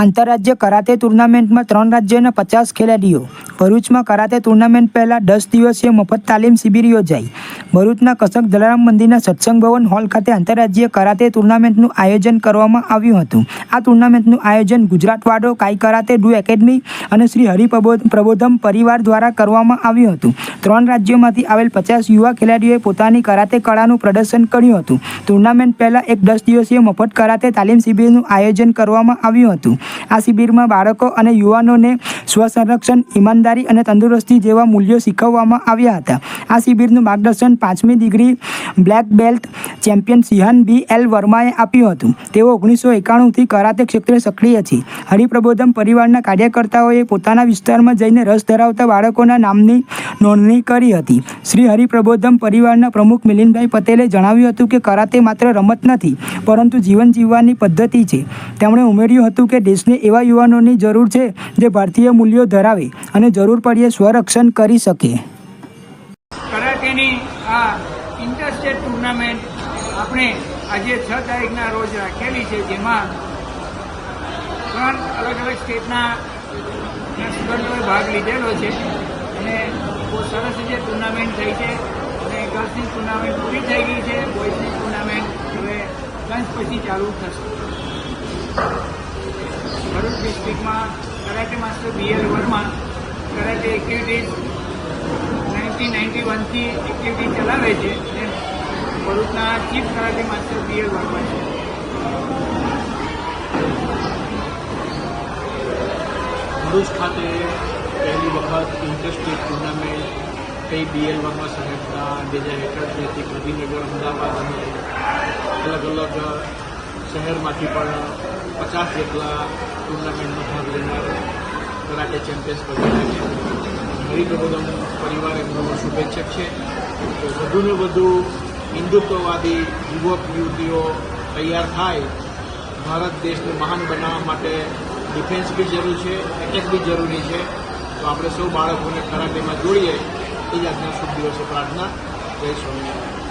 આંતરરાજ્ય કરાતે ટુર્નામેન્ટમાં ત્રણ રાજ્યોના પચાસ ખેલાડીઓ ભરૂચમાં કરાતે ટુર્નામેન્ટ પહેલાં દસ દિવસીય મફત તાલીમ શિબિર યોજાઈ. ભરૂચના કસક જલારામ મંદિરના સત્સંગ ભવન હોલ ખાતે આંતરરાજ્ય કરાતે ટુર્નામેન્ટનું આયોજન કરવામાં આવ્યું હતું. આ ટુર્નામેન્ટનું આયોજન ગુજરાત વાડો કાઈ કરાતે ડુ એકેડમી અને શ્રી હરિ પ્રબોધ- પ્રબોધમ પરિવાર દ્વારા કરવામાં આવ્યું હતું. ત્રણ રાજ્યોમાંથી આવેલ પચાસ યુવા ખેલાડીઓએ પોતાની કરાતે કળાનું પ્રદર્શન કર્યું હતું. ટુર્નામેન્ટ પહેલાં એક દસ દિવસીય મફત કરાતે તાલીમ શિબિરનું આયોજન કરવામાં આવ્યું હતું. આ શિબિરમાં બાળકો અને યુવાનોને સ્વસંરક્ષણ ઈમાનદારી અને તંદુરસ્તી જેવા મૂલ્યો શીખવવામાં આવ્યા હતા. આ શિબિરનું માર્ગદર્શન પાંચમી degree black belt champion shihan B L વર્માએ આપ્યું હતું. તેઓ ઓગણીસો એકાણુંથી કરાતે ક્ષેત્રે સક્રિય છે. હરિપ્રબોધમ પરિવારના કાર્યકર્તાઓએ પોતાના વિસ્તારમાં જઈને રસ ધરાવતા બાળકોના નામની નોંધણી કરી હતી. શ્રી હરિપ્રબોધમ પરિવારના પ્રમુખ મિલિંદભાઈ પટેલે જણાવ્યું હતું કે કરાતે માત્ર રમત નથી, પરંતુ જીવન જીવવાની પદ્ધતિ છે. તેમણે ઉમેર્યું હતું કે દેશને એવા યુવાનોની જરૂર છે જે ભારતીય મૂલ્યો ધરાવે અને જરૂર પડીએ સ્વરક્ષણ કરી શકે. આપણે આજે છ તારીખના રોજ રાખેલી છે, જેમાં ત્રણ અલગ અલગ સ્ટેટના સ્ટુડન્ટોએ ભાગ લીધેલો છે. બહુ સરસ રીતે ટુર્નામેન્ટ થઈ છે અને ગર્લ્સની ટુર્નામેન્ટ પૂરી થઈ ગઈ છે બોયઝની ટુર્નામેન્ટ હવે લંચ પછી ચાલુ થશે. Bharuch ડિસ્ટ્રિક્ટમાં karate master BL Verma karate activities nineteen ninety વનથી activity ચલાવે છે ભરૂચના chief karate master BL Verma છે. ભરૂચ ખાતે પહેલી વખત ઇન્ટરસ્ટેટ ટુર્નામેન્ટ કઈ બીએલ વર્મા સાહેબના જે જે હેઠળથી ગાંધીનગર અમદાવાદ અને અલગ અલગ શહેરમાંથી પણ પચાસ જેટલા ટુર્નામેન્ટમાં ભાગ લેનાર કરાટે ચેમ્પિયન્સ બનેલા છે. હરિપ્રબોધમ પરિવાર એમનો શુભેચ્છક છે. તો વધુને વધુ હિન્દુત્વવાદી યુવક, યુવતીઓ તૈયાર થાય, ભારત દેશને મહાન બનાવવા માટે ડિફેન્સ બી જરૂર છે એટેક બી જરૂરી છે. તો આપણે સૌ બાળકોને કરાટેમાં જોડીએ. એ આજના શુભ દિવસે પ્રાર્થના. જય સ્વામિનારાયણ.